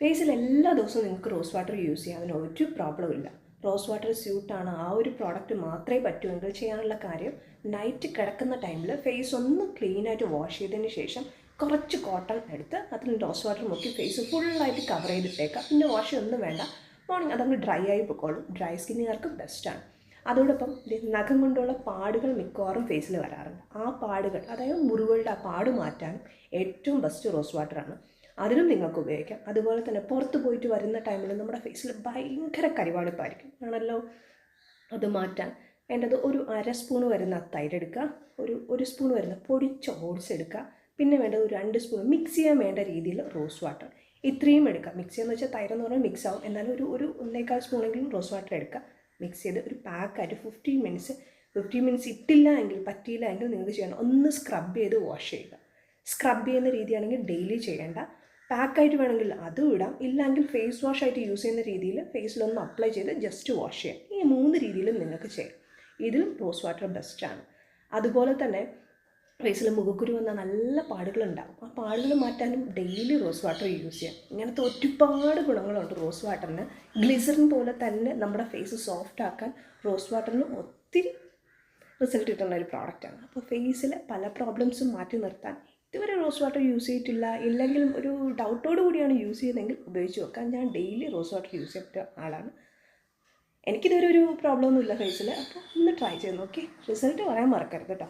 ഫേസിൽ എല്ലാ ദിവസവും നിങ്ങൾക്ക് റോസ് വാട്ടർ യൂസ് ചെയ്യാം അതിന് ഒരു പ്രോബ്ലം ഇല്ല. റോസ് വാട്ടർ സ്യൂട്ടാണ് ആ ഒരു പ്രോഡക്റ്റ് മാത്രമേ പറ്റുമെങ്കിൽ ചെയ്യാനുള്ള കാര്യം നൈറ്റ് കിടക്കുന്ന ടൈമിൽ ഫേസ് ഒന്ന് ക്ലീനായിട്ട് വാഷ് ചെയ്തതിന് ശേഷം കുറച്ച് കോട്ടൺ എടുത്ത് അതിൽ റോസ് വാട്ടർ മുക്കി ഫേസ് ഫുള്ളായിട്ട് കവർ ചെയ്തിട്ടേക്കാം. പിന്നെ വാഷ് ഒന്നും വേണ്ട. മോർണിംഗ് അതങ്ങ് ഡ്രൈ ആയി പൊക്കോളും. ഡ്രൈ സ്കിന്നുകാർക്ക് ബെസ്റ്റാണ് അതോടൊപ്പം നഖം കൊണ്ടുള്ള പാടുകൾ മിക്കവാറും ഫേസിൽ വരാറുണ്ട്. ആ പാടുകൾ അതായത് മുറിവുകളുടെ ആ പാട് മാറ്റാനും ഏറ്റവും ബെസ്റ്റ് റോസ് വാട്ടറാണ് അതിനും നിങ്ങൾക്ക് ഉപയോഗിക്കാം. അതുപോലെ തന്നെ പുറത്ത് പോയിട്ട് വരുന്ന ടൈമിൽ നമ്മുടെ ഫേസിൽ ഭയങ്കര കരിവാളിപ്പായിരിക്കും. ആണല്ലോ? അത് മാറ്റാൻ. വേണ്ടത് ഒരു അര സ്പൂൺ വരുന്ന തൈര് എടുക്കുക. ഒരു ഒരു സ്പൂൺ വരുന്ന പൊടിച്ച ഓട്സ് എടുക്കുക. പിന്നെ വേണ്ടത് ഒരു രണ്ട് സ്പൂൺ മിക്സ് ചെയ്യാൻ വേണ്ട രീതിയിൽ റോസ് വാട്ടർ ഇത്രയും എടുക്കുക. മിക്സ് ചെയ്യാന്ന് വെച്ചാൽ തൈര് എന്ന് പറഞ്ഞാൽ മിക്സ് ആവും. എന്നാലും ഒരു ഒരു ഒന്നേക്കാൾ സ്പൂണെങ്കിലും റോസ് വാട്ടർ എടുക്കുക. മിക്സ് ചെയ്ത് ഒരു പാക്കായിട്ട് ഫിഫ്റ്റീൻ മിനിറ്റ്സ് ഫിഫ്റ്റീൻ മിനിറ്റ്സ് ഇട്ടില്ല എങ്കിൽ പറ്റിയില്ല എങ്കിൽ നിങ്ങൾക്ക് ചെയ്യണം. ഒന്ന് സ്ക്രബ് ചെയ്ത് വാഷ് ചെയ്യുക. സ്ക്രബ് ചെയ്യുന്ന രീതിയാണെങ്കിൽ ഡെയിലി ചെയ്യേണ്ട. പാക്കായിട്ട് വേണമെങ്കിൽ അതും ഇടാം. ഇല്ലെങ്കിൽ ഫേസ് വാഷ് ആയിട്ട് യൂസ് ചെയ്യുന്ന രീതിയിൽ ഫേസിലൊന്ന് അപ്ലൈ ചെയ്ത് ജസ്റ്റ് വാഷ് ചെയ്യാം. ഈ മൂന്ന് രീതിയിലും നിങ്ങൾക്ക് ചെയ്യാം. ഇതിലും റോസ് വാട്ടർ ബെസ്റ്റാണ് അതുപോലെ തന്നെ ഫേസിൽ മുഖക്കുരു വന്ന നല്ല പാടുകളുണ്ടാകും ആ പാടുകൾ മാറ്റാനും ഡെയിലി റോസ് വാട്ടർ യൂസ് ചെയ്യാം. ഇങ്ങനത്തെ ഒരുപാട് ഗുണങ്ങളുണ്ട് റോസ് വാട്ടറിന് ഗ്ലിസറിൻ പോലെ തന്നെ നമ്മുടെ ഫേസ് സോഫ്റ്റ് ആക്കാൻ റോസ് വാട്ടറിന് ഒത്തിരി റിസൾട്ട് കിട്ടുന്ന ഒരു പ്രോഡക്റ്റാണ് അപ്പോൾ ഫേസിലെ പല പ്രോബ്ലംസും മാറ്റി നിർത്താൻ ഇതുവരെ റോസ് വാട്ടർ യൂസ് ചെയ്തിട്ടില്ല. ഇല്ലെങ്കിലും ഒരു ഡൗട്ടോട് കൂടിയാണ് യൂസ് ചെയ്യുന്നതെങ്കിൽ ഉപയോഗിച്ച് നോക്കാം. ഞാൻ ഡെയിലി റോസ് വാട്ടർ യൂസ് ചെയ്ത ആളാണ്. എനിക്കിതുവരെ ഒരു പ്രോബ്ലം ഒന്നും ഇല്ല ഫേസിൽ അപ്പോൾ ഒന്ന് ട്രൈ ചെയ്ത് നോക്കി. റിസൾട്ട് പറയാൻ മറക്കരുത് കേട്ടോ.